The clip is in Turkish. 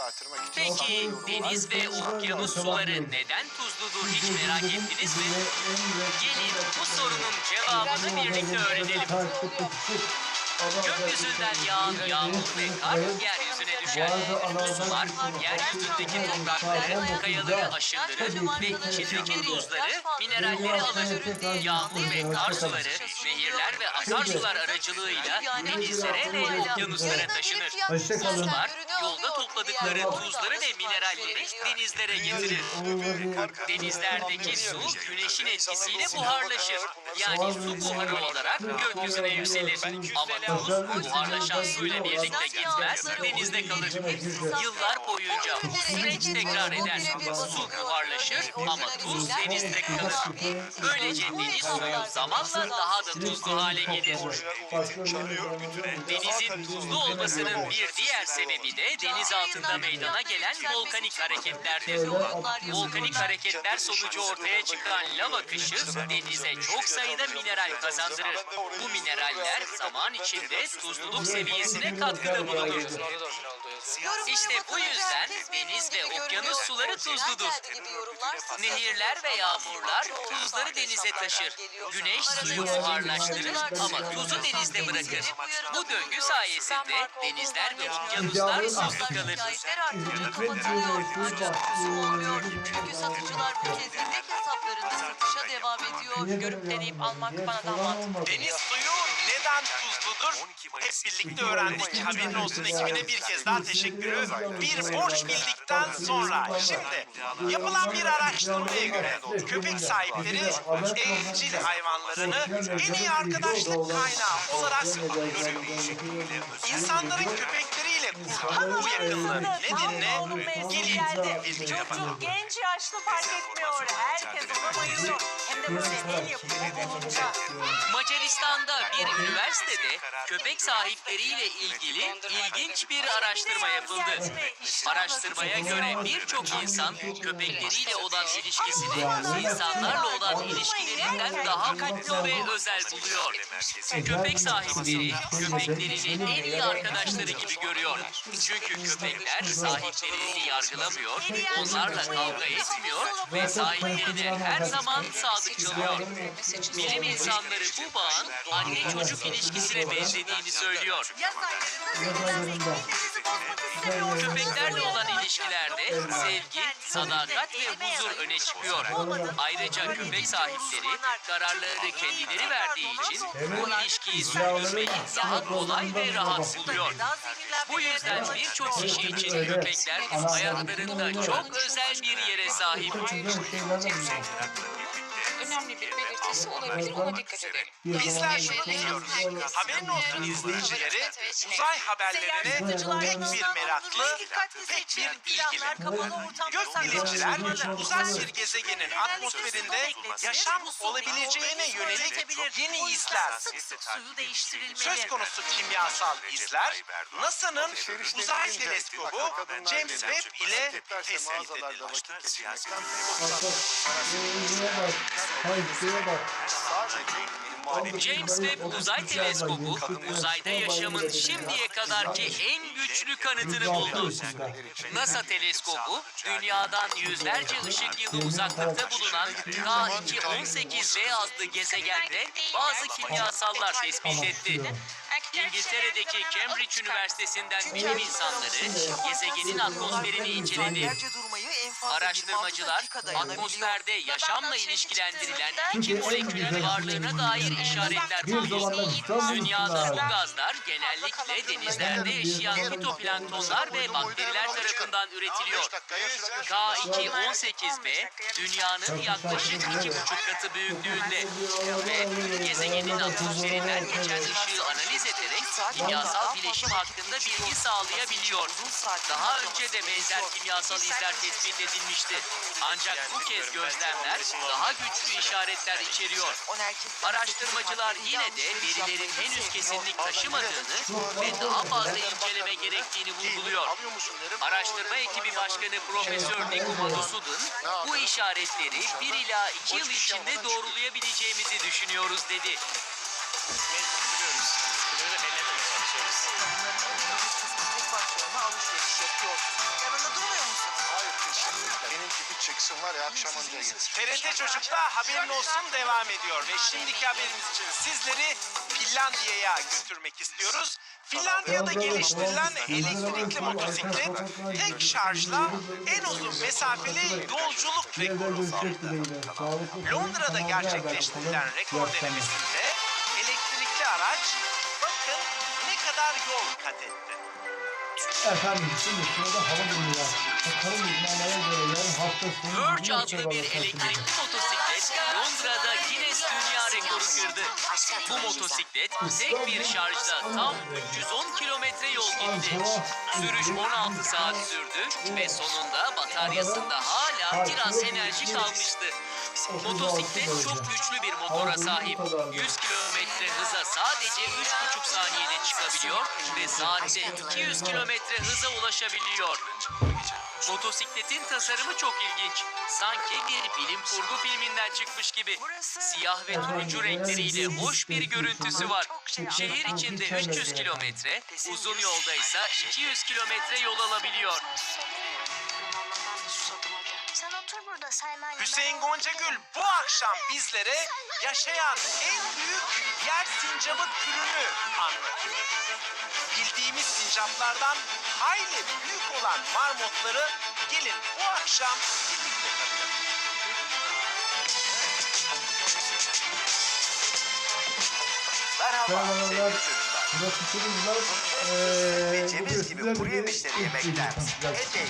artırmak için Peki deniz ve okyanus suları neden tuzludur hiç merak ettiniz mi? Gelin bu sorunun cevabını birlikte öğrenelim. Gökyüzünden yağan yağmur ve kar yeryüzüne düşer. Sular yeryüzündeki toprakları, kayaları aşındırır ve içindeki tuzları, mineralleri alır. Yağmur ve kar suları, nehirler ve akarsular aracılığıyla denizlere ve okyanuslara taşınır. Sular yolda topladıkları tuzları ve mineralleri denizlere getirir. Denizlerdeki su güneşin etkisiyle buharlaşır. Yani su buharı olarak gökyüzüne yükselir. Ama tuz buharlaşan suyla birlikte gitmez, denizde kalır. Yıllar boyunca bu süreç tekrar eder. Su buharlaşır ama tuz denizde kalır. Böylece deniz suyu zamanla daha da tuzlu hale gelir. Denizin tuzlu olmasının bir diğer sebebi de deniz altında meydana gelen volkanik hareketlerdir. Volkanik hareketler sonucu ortaya çıkan lav akışı denize çok sayıda mineral kazandırır. Bu mineraller zaman içinde tuzluluk seviyesine katkıda bulunur. İşte bu yüzden deniz ve okyanus suları tuzludur. Nehirler ve yağmurlar tuzları denize taşır. Güneş suyu buharlaştırır ama tuzu denizde bırakır. Bu döngü sayesinde denizler ve okyanuslar tuzlu kalır. Çünkü satıcılar bu kez hesaplarında satışa devam ediyor. Görüp deneyip almak bana daha mantıklı. Deniz suyu neden tuzludur? Hep birlikte öğrendik. Haberin olsun ekibine bir kez daha teşekkürü. Bir borç bildikten sonra. Şimdi yapılan bir araştırmaya göre köpek sahipleri evcil hayvanlarını en iyi arkadaşlık kaynağı olarak görüyor. İnsanların köpekleriyle kurduğu bu yakınlığı gelin birlikte. Çocuk genç yaşlı fark etmiyor. Herkes ona bayılıyor. Hem de böyle el yapımı olunca. Macaristan'da bir üniversitede köpek sahipleriyle ilgili ilginç bir araştırma yapıldı. Araştırmaya göre birçok insan köpekleriyle olan ilişkisini insanlarla olan ilişkilerinden daha mutlu ve özel buluyor. Köpek sahipleri köpeklerini en iyi arkadaşları gibi görüyor. Çünkü köpekler sahiplerini yargılamıyor, onlarla kavga etmiyor ve sahiplerine her zaman sadık kalıyor. Bilim insanları bu bağın anne çocuk ilişkisine benzediğini söylüyor. Köpeklerle olan ilişkilerde sevgi, sadakat ve huzur öne çıkıyor. Ayrıca köpek sahipleri kararları kendileri verdiği için bu ilişkiyi sürdürmeyi daha kolay ve rahat buluyor. Bu yüzden birçok kişi için köpekler hayatlarında çok özel bir yere sahip. Önemli bir belirtisi olabilir. Ona dikkat edelim. Bizler şunu biliyoruz. Haberin olsun izleyicileri. uzay haberlerine pek bir meraklı, pek bir ilgili. Gökbilimciler uzak bir gezegenin atmosferinde yaşam olabileceğine yönelik yeni izler. Söz konusu kimyasal izler. NASA'nın uzay teleskobu James Webb ile tespit edildi. James Webb Uzay Teleskobu uzayda yaşamın şimdiye kadarki en güçlü kanıtını buldu. NASA teleskobu dünyadan yüzlerce ışık yılı uzaklıkta bulunan K2-18b adlı gezegende bazı kimyasallar tespit etti. İngiltere'deki Cambridge Üniversitesi'nden bilim insanları gezegenin atmosferini inceledi. Araştırmacılar atmosferde yaşamla ilişkilendirilen iki molekülün varlığına dair işaretler buldu. Dünyada bu gazlar genellikle denizlerde yaşayan fitoplanktonlar ve bakteriler tarafından üretiliyor. K2-18b dünyanın yaklaşık iki buçuk katı büyüklüğünde ve gezegenin atmosferinden geçen ışığı analiz ederek kimyasal bileşim hakkında bilgi sağlayabiliyor. Daha önce de benzer kimyasal izler tespit edilmişti. Ancak bu kez gözlemler daha güçlü işaretler içeriyor. Araştırmacılar yine de verilerin henüz kesinlik taşımadığını ve daha fazla inceleme gerektiğini vurguluyor. Araştırma ekibi başkanı Profesör Nico Madusud'un bu işaretleri 1 ila 2 yıl içinde doğrulayabileceğimizi düşünüyoruz dedi. Tek başlarına alışveriş yapıyor. yapıyorsun? Yanında durmuyor musun? Hayır kesinlikle. Benim tipi çıksın var ya akşam önce gelir. TRT Çocuk'ta haberin olsun devam ediyor ve şimdiki haberimiz için sizleri Finlandiya'ya götürmek istiyoruz. Finlandiya'da geliştirilen elektrikli motosiklet tek şarjla en uzun mesafeli yolculuk rekoru. Londra'da gerçekleştirilen rekor denemesinde Efendim şimdi sırada hava durumu var. Bakalım uzmanlara göre yarın hafta sonu... Verge adlı bir elektrikli motosiklet Londra'da Guinness Dünya Rekoru kırdı. Bu motosiklet tek bir şarjda tam 310 kilometre yol gitti. Sürüş 16 saat sürdü ve sonunda bataryasında hala biraz enerji kalmıştı. Motosiklet çok güçlü bir motora sahip. 100 kilometre hıza sadece 3,5 saniyede çıkabiliyor ve saatte 200 kilometre hıza ulaşabiliyor. Motosikletin tasarımı çok ilginç. Sanki bir bilim kurgu filminden çıkmış gibi. Siyah ve turuncu renkleriyle hoş bir görüntüsü var. Şehir içinde 300 kilometre, uzun yolda ise 200 kilometre yol alabiliyor. Otur burada Selma. Hüseyin Goncagül bu akşam bizlere yaşayan en büyük yer sincabı türünü anlatıyor. Bildiğimiz sincaplardan hayli büyük olan marmotları gelin bu akşam birlikte tanıyalım. Merhaba Merhabalar. sevgili çocuklar. Burası çocuklar. Ve Eee... ceviz gibi kuru yemişleri yemekler. Epey